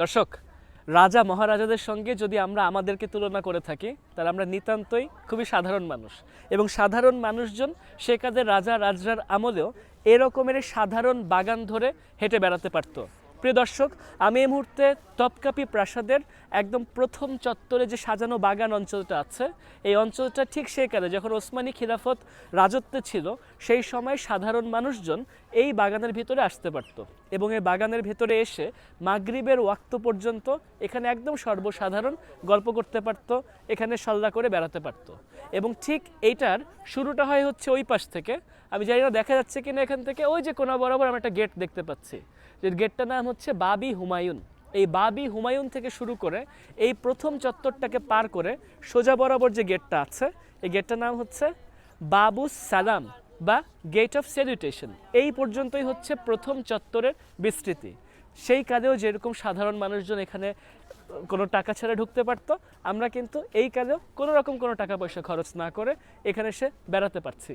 দর্শক, রাজা মহারাজাদের সঙ্গে যদি আমরা আমাদেরকে তুলনা করে থাকি, তাহলে আমরা নিতান্তই খুবই সাধারণ মানুষ। এবং সাধারণ মানুষজন সে কাজে রাজা, রাজরার আমলেও এরকমের সাধারণ বাগান ধরে হেঁটে বেড়াতে পারতো। প্রিয় দর্শক, আমি এই মুহূর্তে তপকাপি প্রাসাদের একদম প্রথম চত্বরে যে সাজানো বাগান অঞ্চলটা আছে, এই অঞ্চলটা ঠিক সেই কালে যখন ওসমানী খিলাফত রাজত্বে ছিল সেই সময় সাধারণ মানুষজন এই বাগানের ভিতরে আসতে পারতো এবং এই বাগানের ভিতরে এসে মাগরিবের ওয়াক্ত পর্যন্ত এখানে একদম সর্বসাধারণ গল্প করতে পারতো, এখানে সল্লা করে বেড়াতে পারতো। এবং ঠিক এইটার শুরুটা হয় হচ্ছে ওই পাশ থেকে। আমি জানি না দেখা যাচ্ছে কিনা এখান থেকে, ওই যে কোনা বরাবর আমরা একটা গেট দেখতে পাচ্ছি। যে গেটটার নাম হচ্ছে বাবি হুমায়ুন। এই বাবি হুমায়ুন থেকে শুরু করে এই প্রথম চত্বরটাকে পার করে সোজা বরাবর যে গেটটা আছে, এই গেটটার নাম হচ্ছে বাবু সালাম। বা গেট অফ স্যালুটেশন এই পর্যন্তই হচ্ছে প্রথম চত্বরের বিস্তৃতি। সেই কাজেও যেরকম সাধারণ মানুষজন এখানে, কোনো টাকা ছাড়া ঢুকতে পারতো, আমরা কিন্তু এই কাজেও কোনো রকম কোনো টাকা পয়সা খরচ না করে এখানে এসে বেড়াতে পারছি।